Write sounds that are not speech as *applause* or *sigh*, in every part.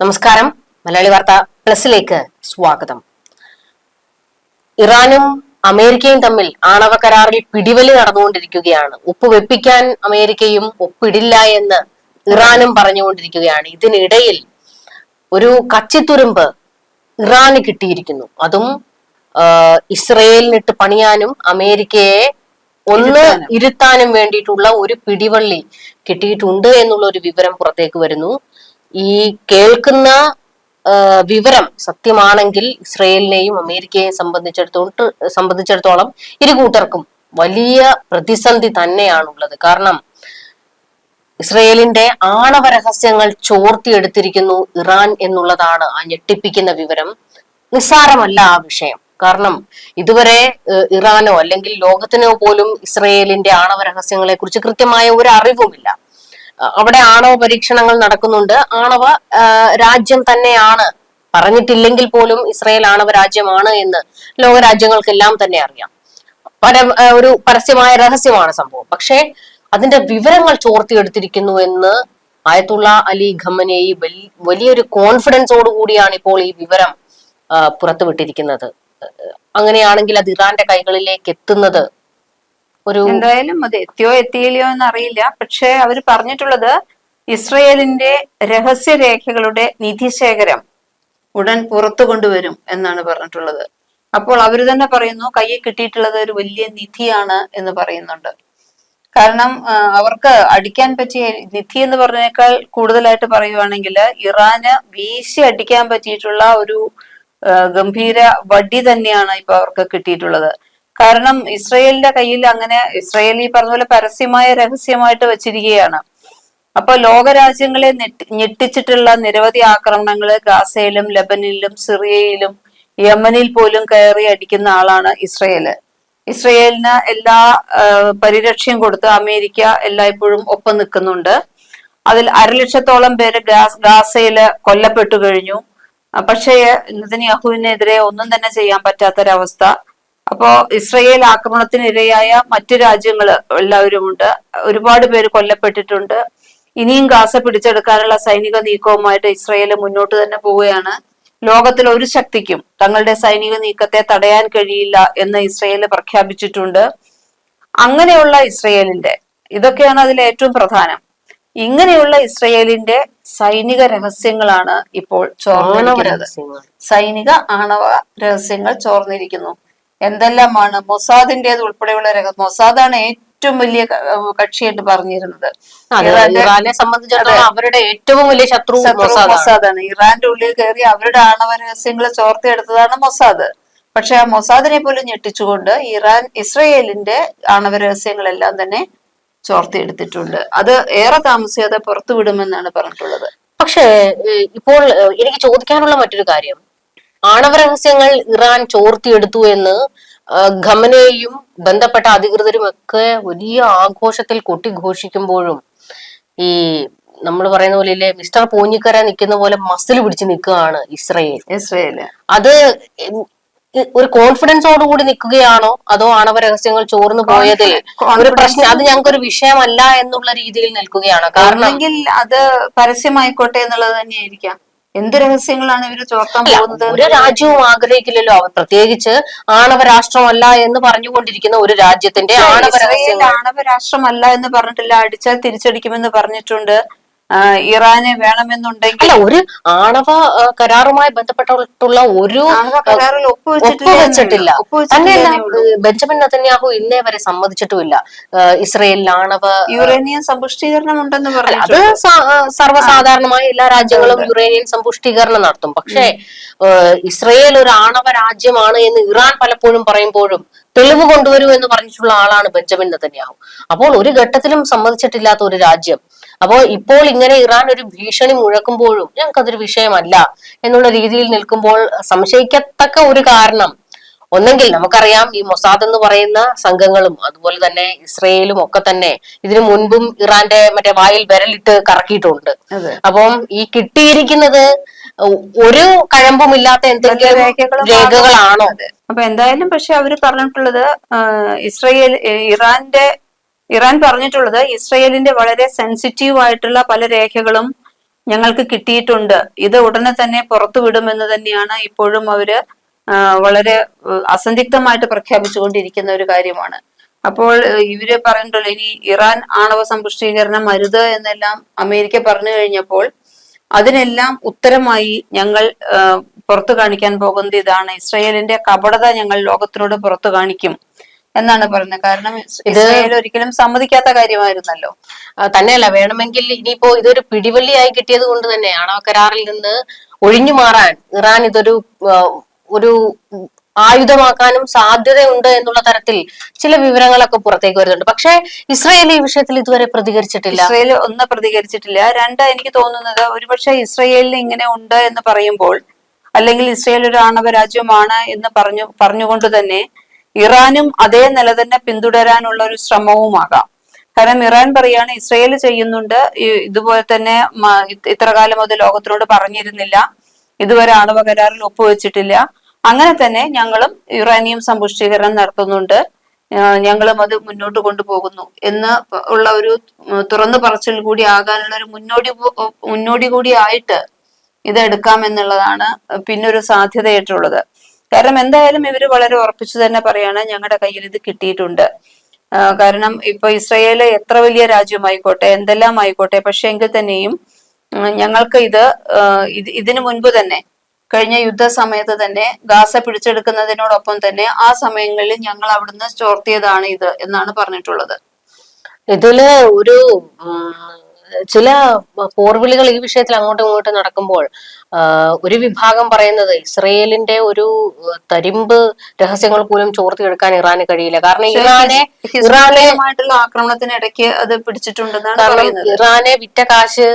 നമസ്കാരം. മലയാളി വാർത്ത പ്ലസിലേക്ക് സ്വാഗതം. ഇറാനും അമേരിക്കയും തമ്മിൽ ആണവ കരാറിൽ പിടിവലി നടന്നുകൊണ്ടിരിക്കുകയാണ്. ഒപ്പുവെപ്പിക്കാൻ അമേരിക്കയും ഒപ്പിടില്ല എന്ന് ഇറാനും പറഞ്ഞുകൊണ്ടിരിക്കുകയാണ്. ഇതിനിടയിൽ ഒരു കച്ചിത്തുരുമ്പ് ഇറാന് കിട്ടിയിരിക്കുന്നു. അതും ഇസ്രയേലിനിട്ട് പണിയാനും അമേരിക്കയെ ഒന്ന് ഇരുത്താനും വേണ്ടിയിട്ടുള്ള ഒരു പിടിവള്ളി കിട്ടിയിട്ടുണ്ട് എന്നുള്ള ഒരു വിവരം പുറത്തേക്ക് വരുന്നു. ഈ കേൾക്കുന്ന വിവരം സത്യമാണെങ്കിൽ ഇസ്രയേലിനെയും അമേരിക്കയെയും സംബന്ധിച്ചിടത്തോട്ട് സംബന്ധിച്ചിടത്തോളം ഇരു കൂട്ടർക്കും വലിയ പ്രതിസന്ധി തന്നെയാണുള്ളത്. കാരണം ഇസ്രയേലിന്റെ ആണവ രഹസ്യങ്ങൾ ചോർത്തിയെടുത്തിരിക്കുന്നു ഇറാൻ എന്നുള്ളതാണ് ആ ഞെട്ടിപ്പിക്കുന്ന വിവരം. നിസ്സാരമല്ല ആ വിഷയം. കാരണം ഇതുവരെ ഇറാനോ അല്ലെങ്കിൽ ലോകത്തിനോ പോലും ഇസ്രയേലിന്റെ ആണവ രഹസ്യങ്ങളെ കുറിച്ച് കൃത്യമായ ഒരു അറിവുമില്ല. അവിടെ ആണവ പരീക്ഷണങ്ങൾ നടക്കുന്നുണ്ട്. ആണവ രാജ്യം തന്നെയാണ്. പറഞ്ഞിട്ടില്ലെങ്കിൽ പോലും ഇസ്രയേൽ ആണവ രാജ്യമാണ് എന്ന് ലോകരാജ്യങ്ങൾക്കെല്ലാം തന്നെ അറിയാം. പര ഒരു പരസ്യമായ രഹസ്യമാണ് സംഭവം. പക്ഷേ അതിന്റെ വിവരങ്ങൾ ചോർത്തിയെടുത്തിരിക്കുന്നു എന്ന് ആയത്തുള്ള അലി ഖമ്മനേയി വലിയൊരു കോൺഫിഡൻസോട് കൂടിയാണ് ഇപ്പോൾ ഈ വിവരം പുറത്തുവിട്ടിരിക്കുന്നത്. അങ്ങനെയാണെങ്കിൽ അത് ഇറാന്റെ കൈകളിലേക്ക് എത്തുന്നത് ഒരു എന്തായാലും അത് എത്തിയോ എത്തിയില്ലയോ എന്ന് അറിയില്ല പക്ഷെ അവർ പറഞ്ഞിട്ടുള്ളത് ഇസ്രയേലിന്റെ രഹസ്യരേഖകളുടെ നിധിശേഖരം ഉടൻ പുറത്തു കൊണ്ടുവരും എന്നാണ് പറഞ്ഞിട്ടുള്ളത്. അപ്പോൾ അവർ തന്നെ പറയുന്നു കയ്യിൽ കിട്ടിയിട്ടുള്ളത് ഒരു വലിയ നിധിയാണ് എന്ന് പറയുന്നുണ്ട്. കാരണം അവർക്ക് അടിക്കാൻ പറ്റിയ നിധി എന്ന് പറഞ്ഞേക്കാൾ കൂടുതലായിട്ട് പറയുവാണെങ്കിൽ ഇറാന് വീശി അടിക്കാൻ പറ്റിയിട്ടുള്ള ഒരു ഗംഭീര വടി തന്നെയാണ് ഇപ്പൊ അവർക്ക് കിട്ടിയിട്ടുള്ളത്. കാരണം ഇസ്രയേലിന്റെ കയ്യിൽ അങ്ങനെ ഇസ്രയേൽ ഈ പറഞ്ഞ പോലെ പരസ്യമായ രഹസ്യമായിട്ട് വെച്ചിരിക്കുകയാണ്. അപ്പൊ ലോകരാജ്യങ്ങളെ ഞെട്ടി- ഞെട്ടിച്ചിട്ടുള്ള നിരവധി ആക്രമണങ്ങൾ ഗാസയിലും ലബനിലും സിറിയയിലും യമനിൽ പോലും കയറി അടിക്കുന്ന ആളാണ് ഇസ്രയേൽ. ഇസ്രയേലിന് എല്ലാ പരിരക്ഷയും കൊടുത്ത് അമേരിക്ക എല്ലായ്പ്പോഴും ഒപ്പം നിൽക്കുന്നുണ്ട്. അതിൽ അരലക്ഷത്തോളം പേര് ഗാസ് ഗാസയിൽ കൊല്ലപ്പെട്ടു കഴിഞ്ഞു. പക്ഷേ പക്ഷേ നെതന്യാഹുവിനെതിരെ ഒന്നും തന്നെ ചെയ്യാൻ പറ്റാത്തൊരവസ്ഥ. അപ്പോ ഇസ്രയേൽ ആക്രമണത്തിനിരയായ മറ്റു രാജ്യങ്ങൾ എല്ലാവരും ഉണ്ട് ഒരുപാട് പേര് കൊല്ലപ്പെട്ടിട്ടുണ്ട്. ഇനിയും ഗാസ പിടിച്ചെടുക്കാനുള്ള സൈനിക നീക്കവുമായിട്ട് ഇസ്രയേൽ മുന്നോട്ട് തന്നെ പോവുകയാണ്. ലോകത്തിൽ ഒരു ശക്തിക്കും തങ്ങളുടെ സൈനിക നീക്കത്തെ തടയാൻ കഴിയില്ല എന്ന് ഇസ്രയേൽ പ്രഖ്യാപിച്ചിട്ടുണ്ട്. അങ്ങനെയുള്ള ഇസ്രയേലിന്റെ ഇതൊക്കെയാണ് അതിൽ ഏറ്റവും പ്രധാനം. ഇങ്ങനെയുള്ള ഇസ്രയേലിന്റെ സൈനിക രഹസ്യങ്ങളാണ് ഇപ്പോൾ ചോർന്നിരിക്കുന്നത്. സൈനിക ആണവ രഹസ്യങ്ങൾ ചോർന്നിരിക്കുന്നു. എന്തെല്ലാമാണ് മൊസാദിന്റേത് ഉൾപ്പെടെയുള്ള രംഗം മൊസാദാണ് ഏറ്റവും വലിയ കക്ഷിയായിട്ട് പറഞ്ഞിരുന്നത്. ഇറാനെ സംബന്ധിച്ചിടത്തോളം അവരുടെ ഏറ്റവും വലിയ ശത്രു മൊസാദാണ്. ഇറാന്റെ ഉള്ളിൽ കയറി അവരുടെ ആണവ രഹസ്യങ്ങൾ ചോർത്തിയെടുത്തതാണ് മൊസാദ്. പക്ഷെ ആ മൊസാദിനെ പോലും ഞെട്ടിച്ചുകൊണ്ട് ഇറാൻ ഇസ്രയേലിന്റെ ആണവ രഹസ്യങ്ങളെല്ലാം തന്നെ ചോർത്തിയെടുത്തിട്ടുണ്ട്. അത് ഏറെ താമസിയാതെ പുറത്തുവിടുമെന്നാണ് പറഞ്ഞിട്ടുള്ളത്. പക്ഷേ ഇപ്പോൾ എനിക്ക് ചോദിക്കാനുള്ള മറ്റൊരു കാര്യം. ആണവ രഹസ്യങ്ങൾ ഇറാൻ ചോർത്തിയെടുത്തു എന്ന് ഖമനയും ബന്ധപ്പെട്ട അധികൃതരും ഒക്കെ വലിയ ആഘോഷത്തിൽ കൊട്ടിഘോഷിക്കുമ്പോഴും ഈ നമ്മൾ പറയുന്ന പോലെ ഇല്ലേ മിസ്റ്റർ പൂഞ്ഞിക്കര നിൽക്കുന്ന പോലെ മസിൽ പിടിച്ച് നിൽക്കുകയാണ് ഇസ്രയേൽ. ഇസ്രയേൽ അത് ഒരു കോൺഫിഡൻസോട് കൂടി നിൽക്കുകയാണോ? അതോ ആണവ രഹസ്യങ്ങൾ ചോർന്നു പോയതിൽ ഒരു പ്രശ്നം അത് ഞങ്ങൾക്ക് ഒരു വിഷയമല്ല എന്നുള്ള രീതിയിൽ നിൽക്കുകയാണോ. കാരണം അത് പരസ്യമായിക്കോട്ടെ എന്നുള്ളത് തന്നെയായിരിക്കാം. എന്ത് രഹസ്യങ്ങളാണ് ഇവർ ചോർത്താൻ പോകുന്നത്? ഒരു രാജ്യവും ആഗ്രഹിക്കില്ലല്ലോ. അവർ പ്രത്യേകിച്ച് ആണവ രാഷ്ട്രമല്ല എന്ന് പറഞ്ഞുകൊണ്ടിരിക്കുന്ന ഒരു രാജ്യത്തിന്റെ ആണവ രാഷ്ട്രമല്ല എന്ന് പറഞ്ഞിട്ടില്ല. അടിച്ചാൽ തിരിച്ചടിക്കുമെന്ന് പറഞ്ഞിട്ടുണ്ട്. ഇറാന് വേണമെന്നുണ്ടെങ്കിൽ ഒരു ആണവ കരാറുമായി ബന്ധപ്പെട്ടിട്ടുള്ള ഒരു ഒപ്പുവെച്ചിട്ടില്ല തന്നെയല്ല ബെഞ്ചമിൻ നെതന്യാഹു ഇന്നേ വരെ സമ്മതിച്ചിട്ടുമില്ല. ഇസ്രയേലിൽ ആണവ യുറേനിയൻ സമ്പുഷ്ടീകരണം ഉണ്ടെന്ന് പറഞ്ഞു അത് സർവസാധാരണമായി എല്ലാ രാജ്യങ്ങളും യുറേനിയൻ സമ്പുഷ്ടീകരണം നടത്തും. പക്ഷേ ഇസ്രയേൽ ഒരു ആണവ രാജ്യമാണ് എന്ന് ഇറാൻ പലപ്പോഴും പറയുമ്പോഴും തെളിവ് കൊണ്ടുവരൂ എന്ന് പറഞ്ഞിട്ടുള്ള ആളാണ് ബെഞ്ചമിൻ നെതന്യാഹു. അപ്പോൾ ഒരു ഘട്ടത്തിലും സമ്മതിച്ചിട്ടില്ലാത്ത ഒരു രാജ്യം അപ്പോൾ ഇപ്പോൾ ഇങ്ങനെ ഇറാൻ ഒരു ഭീഷണി മുഴക്കുമ്പോഴും ഞങ്ങൾക്കതൊരു വിഷയമല്ല എന്നുള്ള രീതിയിൽ നിൽക്കുമ്പോൾ സംശയിക്കത്തക്ക ഒരു കാരണം. ഒന്നെങ്കിൽ നമുക്കറിയാം ഈ മൊസാദ് എന്ന് പറയുന്ന സംഘങ്ങളും അതുപോലെ തന്നെ ഇസ്രയേലും ഒക്കെ തന്നെ ഇതിനു മുൻപും ഇറാന്റെ മറ്റേ വായിൽ വിരലിട്ട് കറക്കിയിട്ടുണ്ട്. അപ്പം ഈ കിട്ടിയിരിക്കുന്നത് ഒരു കഴമ്പുമില്ലാത്ത എന്തെങ്കിലും രേഖകളും രേഖകളാണോ? അപ്പൊ എന്തായാലും പക്ഷെ അവർ പറഞ്ഞിട്ടുള്ളത് ഇസ്രയേൽ ഇറാന്റെ ഇറാൻ പറഞ്ഞിട്ടുള്ളത് ഇസ്രയേലിന്റെ വളരെ സെൻസിറ്റീവ് ആയിട്ടുള്ള പല രേഖകളും ഞങ്ങൾക്ക് കിട്ടിയിട്ടുണ്ട്. ഇത് ഉടനെ തന്നെ പുറത്തുവിടുമെന്ന് തന്നെയാണ് ഇപ്പോഴും അവർ വളരെ അസന്ധിഗ്ധമായിട്ട് പ്രഖ്യാപിച്ചുകൊണ്ടിരിക്കുന്ന ഒരു കാര്യമാണ്. അപ്പോൾ ഇവർ പറഞ്ഞിട്ടുള്ള ഇനി ഇറാൻ ആണവ സമ്പുഷ്ടീകരണം അരുത് എന്നെല്ലാം അമേരിക്ക പറഞ്ഞു കഴിഞ്ഞപ്പോൾ അതിനെല്ലാം ഉത്തരമായി ഞങ്ങൾ പുറത്തു കാണിക്കാൻ പോകുന്നത് ഇതാണ്. ഇസ്രയേലിന്റെ കപടത ഞങ്ങൾ ലോകത്തിനോട് പുറത്തു കാണിക്കും. എന്നാണ് പറയുന്നത്. കാരണം ഇസ്രായേൽ ഒരിക്കലും സമ്മതിക്കാത്ത കാര്യമായിരുന്നല്ലോ. തന്നെയല്ല വേണമെങ്കിൽ ഇനിയിപ്പോ ഇതൊരു പിടിവള്ളിയായി കിട്ടിയത് കൊണ്ട് തന്നെ ആണവ കരാറിൽ നിന്ന് ഒഴിഞ്ഞു മാറാൻ ഇറാൻ ഇതൊരു ഒരു ആയുധമാക്കാനും സാധ്യതയുണ്ട് എന്നുള്ള തരത്തിൽ ചില വിവരങ്ങളൊക്കെ പുറത്തേക്ക് വരുന്നുണ്ട്. പക്ഷേ ഇസ്രായേൽ ഈ വിഷയത്തിൽ ഇതുവരെ പ്രതികരിച്ചിട്ടില്ല. ഇസ്രയേൽ ഒന്ന് പ്രതികരിച്ചിട്ടില്ല. രണ്ട് എനിക്ക് തോന്നുന്നത് ഒരുപക്ഷെ ഇസ്രയേലിന് ഇങ്ങനെ ഉണ്ട് എന്ന് പറയുമ്പോൾ അല്ലെങ്കിൽ ഇസ്രയേൽ ഒരു ആണവ രാജ്യമാണ് എന്ന് പറഞ്ഞു പറഞ്ഞുകൊണ്ട് തന്നെ ഇറാനും അതേ നില തന്നെ പിന്തുടരാനുള്ള ഒരു ശ്രമവുമാകാം. കാരണം ഇറാൻ പറയാണ് ഇസ്രയേൽ ചെയ്യുന്നുണ്ട്. ഇതുപോലെ തന്നെ ഇത്ര കാലം അത് ലോകത്തിനോട് പറഞ്ഞിരുന്നില്ല. ഇതുവരെ ആണവ കരാറിൽ ഒപ്പുവെച്ചിട്ടില്ല. അങ്ങനെ തന്നെ ഞങ്ങളും യുറാനിയം സമ്പുഷ്ടീകരണം നടത്തുന്നുണ്ട്. ഞങ്ങളും അത് മുന്നോട്ട് കൊണ്ടുപോകുന്നു എന്ന് ഉള്ള ഒരു തുറന്നു പറച്ചിൽ കൂടി ആകാനുള്ള ഒരു മുന്നോടി മുന്നോടി കൂടി ആയിട്ട് ഇത് എടുക്കാം എന്നുള്ളതാണ് പിന്നൊരു സാധ്യതയായിട്ടുള്ളത് കാരണം എന്തായാലും ഇവർ വളരെ ഉറപ്പിച്ചു തന്നെ പറയാണ് ഞങ്ങളുടെ കയ്യിൽ ഇത് കിട്ടിയിട്ടുണ്ട്. കാരണം ഇപ്പൊ ഇസ്രയേൽ എത്ര വലിയ രാജ്യമായിക്കോട്ടെ എന്തെല്ലാം ആയിക്കോട്ടെ പക്ഷെ എങ്കിൽ തന്നെയും ഞങ്ങൾക്ക് ഇത് ഇതിനു മുൻപ് തന്നെ കഴിഞ്ഞ യുദ്ധ സമയത്ത് തന്നെ ഗാസ പിടിച്ചെടുക്കുന്നതിനോടൊപ്പം തന്നെ ആ സമയങ്ങളിൽ ഞങ്ങൾ അവിടുന്ന് ചോർത്തിയതാണ് ഇത് എന്നാണ് പറഞ്ഞിട്ടുള്ളത്. ഇതിൽ ഒരു ചില പോർവിളികൾ ഈ വിഷയത്തിൽ അങ്ങോട്ടും ഇങ്ങോട്ടും നടക്കുമ്പോൾ ഒരു വിഭാഗം പറയുന്നത് ഇസ്രയേലിന്റെ ഒരു തരിമ്പ് രഹസ്യങ്ങൾ പോലും ചോർത്തിയെടുക്കാൻ ഇറാന് കഴിയില്ല. കാരണം ഇറാനെ ഇറാനെ ഹിസ്ബുള്ളയുമായിട്ടുള്ള ആക്രമണത്തിനിടയ്ക്ക് അത് പിടിച്ചിട്ടുണ്ടെന്നാണ് കാരണം ഇറാനെ വിറ്റ കാശ്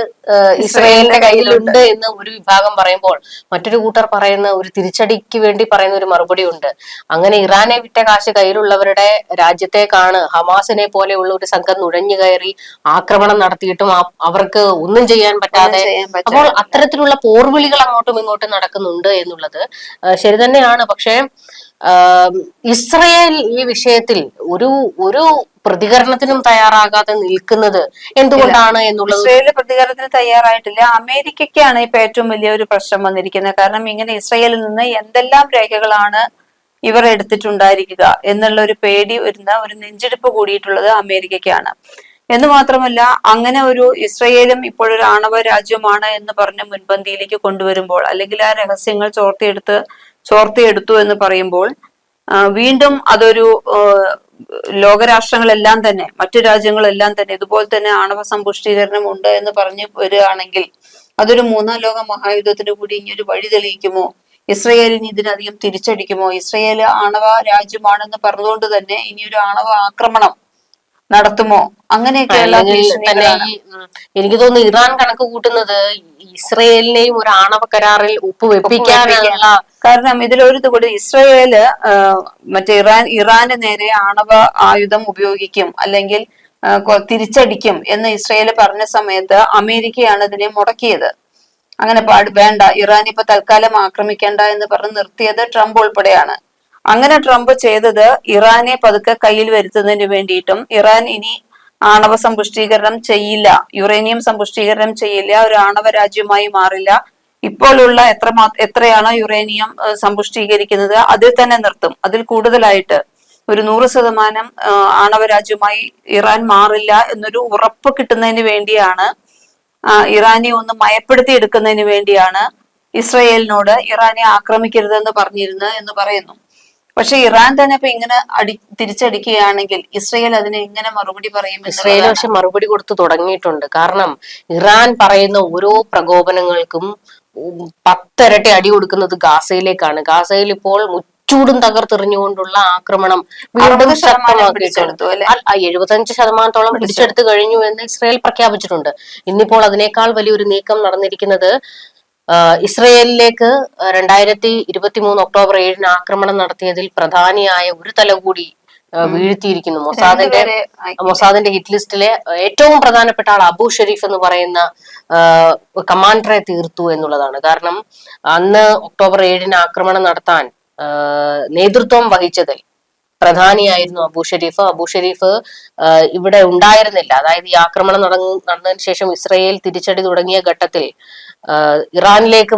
ഇസ്രയേലിന്റെ കയ്യിലുണ്ട് എന്ന് ഒരു വിഭാഗം പറയുമ്പോൾ മറ്റൊരു കൂട്ടർ പറയുന്ന ഒരു തിരിച്ചടിക്ക് വേണ്ടി പറയുന്ന ഒരു മറുപടി ഉണ്ട് അങ്ങനെ ഇറാനെ വിറ്റ കാശ് കയ്യിലുള്ളവരുടെ രാജ്യത്തേക്കാണ് ഹമാസിനെ പോലെയുള്ള ഒരു സംഘം നുഴഞ്ഞു കയറി ആക്രമണം നടത്തിയിട്ടും അവർക്ക് ഒന്നും ചെയ്യാൻ പറ്റാതെ അപ്പോൾ അത്തരത്തിലുള്ള പോർവിളികൾ അങ്ങോട്ടും ഇങ്ങോട്ടും നടക്കുന്നുണ്ട് എന്നുള്ളത് ശരി തന്നെയാണ്. പക്ഷേ ഇസ്രയേൽ ഈ വിഷയത്തിൽ ഒരു ഒരു പ്രതികരണത്തിനും തയ്യാറാകാതെ നിൽക്കുന്നത് എന്തുകൊണ്ടാണ് എന്നുള്ളത്? ഇസ്രയേൽ പ്രതികരണത്തിന് തയ്യാറായിട്ടില്ല. അമേരിക്കയ്ക്കാണ് ഇപ്പൊ ഏറ്റവും വലിയ ഒരു പ്രശ്നം വന്നിരിക്കുന്നത്. കാരണം ഇങ്ങനെ ഇസ്രയേലിൽ നിന്ന് എന്തെല്ലാം രേഖകളാണ് ഇവർ എടുത്തിട്ടുണ്ടായിരിക്കുക എന്നുള്ള ഒരു പേടി വരുന്ന ഒരു നെഞ്ചെടുപ്പ് കൂടിയിട്ടുള്ളത് അമേരിക്കയ്ക്കാണ്. എന്ന് മാത്രമല്ല അങ്ങനെ ഒരു ഇസ്രയേലും ഇപ്പോഴൊരു ആണവ രാജ്യമാണ് എന്ന് പറഞ്ഞ് മുൻപന്തിയിലേക്ക് കൊണ്ടുവരുമ്പോൾ അല്ലെങ്കിൽ ആ രഹസ്യങ്ങൾ ചോർത്തിയെടുത്ത് ചോർത്തിയെടുത്തു എന്ന് പറയുമ്പോൾ വീണ്ടും അതൊരു ലോകരാഷ്ട്രങ്ങളെല്ലാം തന്നെ മറ്റു രാജ്യങ്ങളെല്ലാം തന്നെ ഇതുപോലെ തന്നെ ആണവ സമ്പുഷ്ടീകരണം ഉണ്ട് എന്ന് പറഞ്ഞു വരികയാണെങ്കിൽ അതൊരു മൂന്നാം ലോക മഹായുദ്ധത്തിന് കൂടി ഇനി ഒരു വഴി തെളിയിക്കുമോ? ഇസ്രയേലിന് ഇതിനധികം തിരിച്ചടിക്കുമോ? ഇസ്രയേൽ ആണവ രാജ്യമാണെന്ന് പറഞ്ഞുകൊണ്ട് തന്നെ ഇനി ഒരു ആണവ ആക്രമണം നടത്തുമോ? അങ്ങനെയൊക്കെയുള്ള ഈ എനിക്ക് തോന്നുന്നു ഇറാൻ കണക്ക് കൂട്ടുന്നത് ഇസ്രയേലിനെയും ഒരു ആണവ കരാറിൽ ഒപ്പുവെപ്പിക്കാനുള്ള കാരണം ഇതിലൊരു ഇത് കൂടി ഇസ്രയേൽ മറ്റേ ഇറാൻ ഇറാന് നേരെ ആണവ ആയുധം ഉപയോഗിക്കും അല്ലെങ്കിൽ തിരിച്ചടിക്കും എന്ന് ഇസ്രയേൽ പറഞ്ഞ സമയത്ത് അമേരിക്കയാണ് ഇതിനെ മുടക്കിയത്. അങ്ങനെ പാട് വേണ്ട ഇറാൻ ഇപ്പൊ തൽക്കാലം ആക്രമിക്കേണ്ട എന്ന് പറഞ്ഞ് നിർത്തിയത് ട്രംപ് ഉൾപ്പെടെയാണ്. അങ്ങനെ ട്രംപ് ചെയ്തത് ഇറാനെ പതുക്കെ കയ്യിൽ വരുത്തുന്നതിന് വേണ്ടിയിട്ടും ഇറാൻ ഇനി ആണവ സമ്പുഷ്ടീകരണം ചെയ്യില്ല യുറേനിയം സമ്പുഷ്ടീകരണം ചെയ്യില്ല ഒരു ആണവ രാജ്യമായി മാറില്ല. ഇപ്പോഴുള്ള എത്ര എത്രയാണോ യുറേനിയം സമ്പുഷ്ടീകരിക്കുന്നത് അതിൽ തന്നെ നിർത്തും. അതിൽ കൂടുതലായിട്ട് ഒരു നൂറ് ശതമാനം ആണവ രാജ്യമായി ഇറാൻ മാറില്ല എന്നൊരു ഉറപ്പ് കിട്ടുന്നതിന് വേണ്ടിയാണ് ഇറാനെ ഒന്ന് മയപ്പെടുത്തി എടുക്കുന്നതിന് വേണ്ടിയാണ് ഇസ്രയേലിനോട് ഇറാനെ ആക്രമിക്കരുതെന്ന് പറഞ്ഞിരുന്നത് എന്ന് പറയുന്നു. പക്ഷെ ഇറാൻ തന്നെ ഇപ്പൊ ഇങ്ങനെ അടി തിരിച്ചടിക്കുകയാണെങ്കിൽ ഇസ്രയേൽ അതിനെ എങ്ങനെ മറുപടി പറയും ഇസ്രയേൽ. പക്ഷെ മറുപടി കൊടുത്തു തുടങ്ങിയിട്ടുണ്ട്. കാരണം ഇറാൻ പറയുന്ന ഓരോ പ്രകോപനങ്ങൾക്കും പത്തരട്ടി അടി കൊടുക്കുന്നത് ഗാസയിലേക്കാണ്. ഗാസയിൽ ഇപ്പോൾ ചൂടും തകർത്തെറിഞ്ഞുകൊണ്ടുള്ള ആക്രമണം വീണ്ടും ശക്തമാക്കിയിട്ടുണ്ട്. എഴുപത്തഞ്ച് ശതമാനത്തോളം പിടിച്ചെടുത്തു കഴിഞ്ഞു എന്ന് ഇസ്രയേൽ പ്രഖ്യാപിച്ചിട്ടുണ്ട്. ഇന്നിപ്പോൾ അതിനേക്കാൾ വലിയൊരു നീക്കം നടന്നിരിക്കുന്നത് ഇസ്രയേലിലേക്ക് രണ്ടായിരത്തി ഇരുപത്തി മൂന്ന് ഒക്ടോബർ ഏഴിന് ആക്രമണം നടത്തിയതിൽ പ്രധാനിയായ ഒരു തല കൂടി വീഴ്ത്തിയിരിക്കുന്നു. മൊസാദിന്റെ മൊസാദിന്റെ ഹിറ്റ് ലിസ്റ്റിലെ ഏറ്റവും പ്രധാനപ്പെട്ട ആൾ അബു ഷെരീഫ് എന്ന് പറയുന്ന കമാൻഡറെ തീർത്തു എന്നുള്ളതാണ്. കാരണം അന്ന് ഒക്ടോബർ ഏഴിന് ആക്രമണം നടത്താൻ നേതൃത്വം വഹിച്ചതിൽ പ്രധാനിയായിരുന്നു അബു ഷെരീഫ്. അബു ഷെരീഫ് ഇവിടെ ഉണ്ടായിരുന്നില്ല. അതായത് ഈ ആക്രമണം നടന്ന നടന്നതിന് ശേഷം ഇസ്രയേൽ തിരിച്ചടി തുടങ്ങിയ ഘട്ടത്തിൽ ഇറാനിലേക്ക്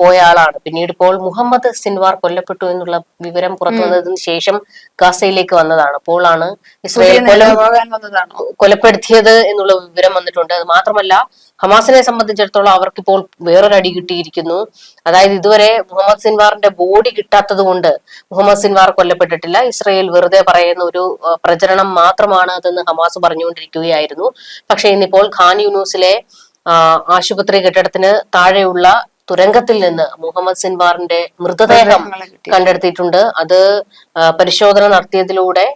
പോയ ആളാണ്. പിന്നീട് ഇപ്പോൾ മുഹമ്മദ് സിൻവാർ കൊല്ലപ്പെട്ടു എന്നുള്ള വിവരം പുറത്തു വന്നതിന് ശേഷം ഗാസയിലേക്ക് വന്നതാണ്. അപ്പോഴാണ് ഇസ്രയേൽ കൊലപ്പെടുത്തിയത് എന്നുള്ള വിവരം വന്നിട്ടുണ്ട്. അത് മാത്രമല്ല ഹമാസിനെ സംബന്ധിച്ചിടത്തോളം അവർക്കിപ്പോൾ വേറൊരു അടി കിട്ടിയിരിക്കുന്നു. അതായത് ഇതുവരെ മുഹമ്മദ് സിൻവാറിന്റെ ബോഡി കിട്ടാത്തത് കൊണ്ട് മുഹമ്മദ് സിൻവാർ കൊല്ലപ്പെട്ടിട്ടില്ല. ഇസ്രയേൽ വെറുതെ പറയുന്ന ഒരു പ്രചരണം മാത്രമാണ് അതെന്ന് ഹമാസ് പറഞ്ഞുകൊണ്ടിരിക്കുകയായിരുന്നു. പക്ഷെ ഇന്നിപ്പോൾ ഖാൻ യൂനൂസിലെ ആശുപത്രി കെട്ടിടത്തിന് താഴെയുള്ള തുരങ്കത്തിൽ നിന്ന് മുഹമ്മദ് സിൻവാറിന്റെ മൃതദേഹം. കണ്ടെടുത്തിട്ടുണ്ട്. അത് പരിശോധന നടത്തിയതിലൂടെ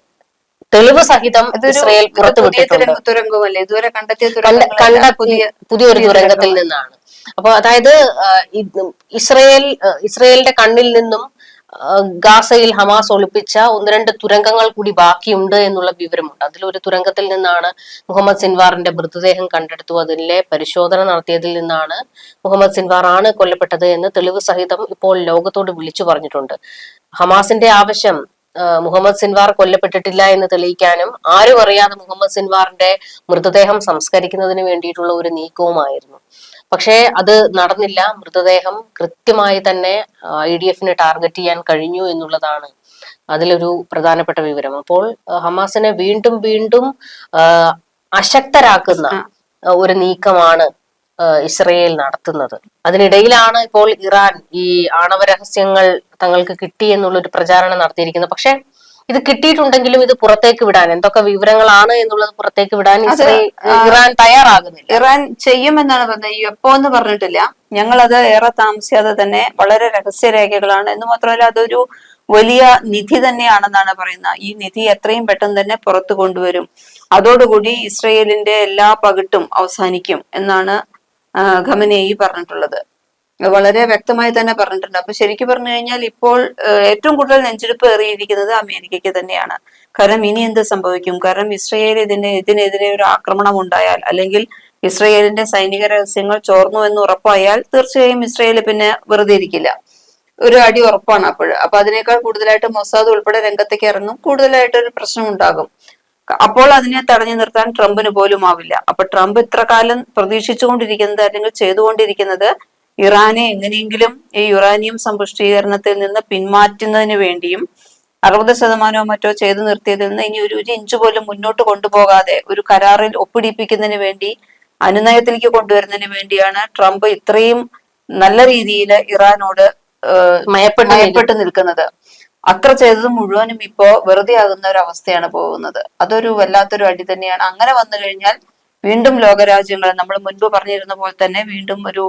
തെളിവ് സഹിതം ഇസ്രായേൽ ഇസ്രയേൽ ഇത് പുറത്തു പുതിയ വിട്ടിട്ടുണ്ട് തുരങ്ക- തുരങ്കമല്ലേ ഇതുവരെ കണ്ടെത്തിയ കണ്ട പുതിയ പുതിയൊരു തുരങ്കത്തിൽ നിന്നാണ്. അപ്പൊ അതായത് ഇസ്രയേൽ ഇസ്രയേലിന്റെ കണ്ണിൽ നിന്നും ഗാസയിൽ ഹമാസ് ഒളിപ്പിച്ച ഒന്ന് രണ്ട് തുരങ്കങ്ങൾ കൂടി ബാക്കിയുണ്ട് എന്നുള്ള വിവരമുണ്ട്. അതിലൊരു തുരങ്കത്തിൽ നിന്നാണ് മുഹമ്മദ് സിൻവാറിന്റെ മൃതദേഹം കണ്ടെടുത്തു. അതിലെ പരിശോധന നടത്തിയതിൽ നിന്നാണ് മുഹമ്മദ് സിൻവാർ ആണ് കൊല്ലപ്പെട്ടത് എന്ന് തെളിവ് സഹിതം ഇപ്പോൾ ലോകത്തോട് വിളിച്ചു പറഞ്ഞിട്ടുണ്ട്. ഹമാസിന്റെ ആവശ്യം മുഹമ്മദ് സിൻവാർ കൊല്ലപ്പെട്ടിട്ടില്ല എന്ന് തെളിയിക്കാനും ആരും അറിയാതെ മുഹമ്മദ് സിൻവാറിന്റെ മൃതദേഹം സംസ്കരിക്കുന്നതിന് വേണ്ടിയിട്ടുള്ള ഒരു നീക്കവുമായിരുന്നു. പക്ഷേ അത് നടന്നില്ല. മൃതദേഹം കൃത്യമായി തന്നെ ഐ ഡി എഫിനെ ടാർഗറ്റ് ചെയ്യാൻ കഴിഞ്ഞു എന്നുള്ളതാണ് അതിലൊരു പ്രധാനപ്പെട്ട വിവരം. അപ്പോൾ ഹമാസിനെ വീണ്ടും വീണ്ടും അശക്തരാക്കുന്ന ഒരു നീക്കമാണ് ഇസ്രയേൽ നടത്തുന്നത്. അതിനിടയിലാണ് ഇപ്പോൾ ഇറാൻ ഈ ആണവ രഹസ്യങ്ങൾ തങ്ങൾക്ക് കിട്ടി എന്നുള്ളൊരു പ്രചാരണം നടത്തിയിരിക്കുന്നത്. പക്ഷെ ഇത് കിട്ടിയിട്ടുണ്ടെങ്കിലും ഇത് പുറത്തേക്ക് വിടാൻ എന്തൊക്കെ വിവരങ്ങളാണ് എന്നുള്ളത് പുറത്തേക്ക് വിടാൻ ഇറാൻ തയ്യാറാകുന്നില്ല. ഇറാൻ ചെയ്യുമെന്നാണ് പറഞ്ഞത്. എപ്പോ എന്ന് പറഞ്ഞിട്ടില്ല. ഞങ്ങളത് ഏറെ താമസിയാതെ തന്നെ വളരെ രഹസ്യരേഖകളാണ് എന്ന് മാത്രമല്ല അതൊരു വലിയ നിധി തന്നെയാണെന്നാണ് പറയുന്നത്. ഈ നിധി എത്രയും പെട്ടെന്ന് തന്നെ പുറത്തു കൊണ്ടുവരും. അതോടുകൂടി ഇസ്രയേലിന്റെ എല്ലാ പകിട്ടും അവസാനിക്കും എന്നാണ് ഖമനേയി പറഞ്ഞിട്ടുള്ളത്. വളരെ വ്യക്തമായി തന്നെ പറഞ്ഞിട്ടുണ്ട്. അപ്പൊ ശരിക്കും പറഞ്ഞു കഴിഞ്ഞാൽ ഇപ്പോൾ ഏറ്റവും കൂടുതൽ നെഞ്ചെടുപ്പ് ഏറിയിരിക്കുന്നത് അമേരിക്കയ്ക്ക് തന്നെയാണ്. കാരണം ഇനി എന്ത് സംഭവിക്കും? കാരണം ഇസ്രയേൽ ഇതിന് ഇതിനെതിരെ ഒരു ആക്രമണം ഉണ്ടായാൽ അല്ലെങ്കിൽ ഇസ്രയേലിന്റെ സൈനിക രഹസ്യങ്ങൾ ചോർന്നു എന്ന് ഉറപ്പായാൽ തീർച്ചയായും ഇസ്രയേൽ പിന്നെ വെറുതെ ഇരിക്കില്ല. ഒരു അടി ഉറപ്പാണ് അപ്പോൾ. അപ്പൊ അതിനേക്കാൾ കൂടുതലായിട്ട് മൊസാദ് ഉൾപ്പെടെ രംഗത്തേക്ക് ഇറങ്ങും. കൂടുതലായിട്ട് ഒരു പ്രശ്നം ഉണ്ടാകും. അപ്പോൾ അതിനെ തടഞ്ഞു നിർത്താൻ ട്രംപിന് പോലും ആവില്ല. അപ്പൊ ട്രംപ് ഇത്ര കാലം പ്രതീക്ഷിച്ചുകൊണ്ടിരിക്കുന്നത് അല്ലെങ്കിൽ ചെയ്തുകൊണ്ടിരിക്കുന്നത് ഇറാനെ എങ്ങനെയെങ്കിലും ഈ യുറാനിയം സമ്പുഷ്ടീകരണത്തിൽ നിന്ന് പിന്മാറ്റുന്നതിന് വേണ്ടിയും അറുപത് ശതമാനമോ മറ്റോ ചെയ്തു നിർത്തിയതിൽ നിന്ന് ഇനി ഒരു ഒരു ഇഞ്ച് പോലും മുന്നോട്ട് കൊണ്ടുപോകാതെ ഒരു കരാറിൽ ഒപ്പിടിപ്പിക്കുന്നതിന് വേണ്ടി അനുനയത്തിലേക്ക് കൊണ്ടുവരുന്നതിന് വേണ്ടിയാണ് ട്രംപ് ഇത്രയും നല്ല രീതിയിൽ ഇറാനോട് മയപ്പെട്ട് നിൽക്കുന്നത്. അത്ര ചെയ്തത് മുഴുവനും ഇപ്പോ വെറുതെ ആകുന്ന ഒരു അവസ്ഥയാണ് പോകുന്നത്. അതൊരു വല്ലാത്തൊരു അടി തന്നെയാണ്. അങ്ങനെ വന്നു കഴിഞ്ഞാൽ വീണ്ടും ലോകരാജ്യങ്ങൾ നമ്മൾ മുൻപ് പറഞ്ഞിരുന്ന പോലെ തന്നെ വീണ്ടും ഒരു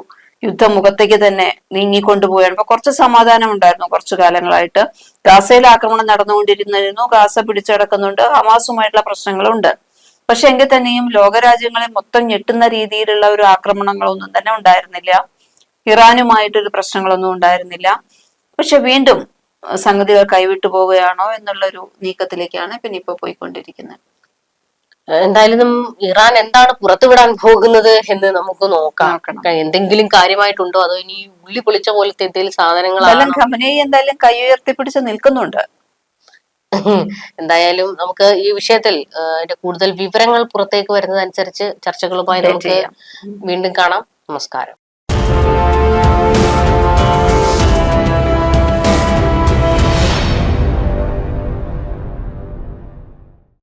യുദ്ധമുഖത്തേക്ക് തന്നെ നീങ്ങിക്കൊണ്ടുപോയാണ് അപ്പൊ കുറച്ച് സമാധാനം ഉണ്ടായിരുന്നു കുറച്ചു കാലങ്ങളായിട്ട്. ഗാസയിൽ ആക്രമണം നടന്നുകൊണ്ടിരുന്നിരുന്നു ഗാസ പിടിച്ചടക്കുന്നുണ്ട്. ഹമാസുമായിട്ടുള്ള പ്രശ്നങ്ങളുണ്ട്. പക്ഷെ എങ്കിൽ തന്നെയും ലോകരാജ്യങ്ങളെ മൊത്തം ഞെട്ടുന്ന രീതിയിലുള്ള ഒരു ആക്രമണങ്ങളൊന്നും തന്നെ ഉണ്ടായിരുന്നില്ല. ഇറാനുമായിട്ടൊരു പ്രശ്നങ്ങളൊന്നും ഉണ്ടായിരുന്നില്ല. പക്ഷെ വീണ്ടും സംഗതികൾ കൈവിട്ടു പോവുകയാണോ എന്നുള്ളൊരു നീക്കത്തിലേക്കാണ് പിന്നെ ഇപ്പൊ പോയിക്കൊണ്ടിരിക്കുന്നത്. എന്തായാലും ഇറാൻ എന്താണ് പുറത്തുവിടാൻ പോകുന്നത് എന്ന് നമുക്ക് നോക്കാം. എന്തെങ്കിലും കാര്യമായിട്ടുണ്ടോ? അതോ ഇനി ഉള്ളി പൊളിച്ച പോലത്തെ എന്തെങ്കിലും സാധനങ്ങൾ എന്തായാലും കൈ ഉയർത്തിപ്പിടിച്ച് നിൽക്കുന്നുണ്ട്. *laughs* എന്തായാലും നമുക്ക് ഈ വിഷയത്തിൽ അതിന്റെ കൂടുതൽ വിവരങ്ങൾ പുറത്തേക്ക് വരുന്നതനുസരിച്ച് ചർച്ചകളുമായി നമുക്ക് വീണ്ടും കാണാം. നമസ്കാരം.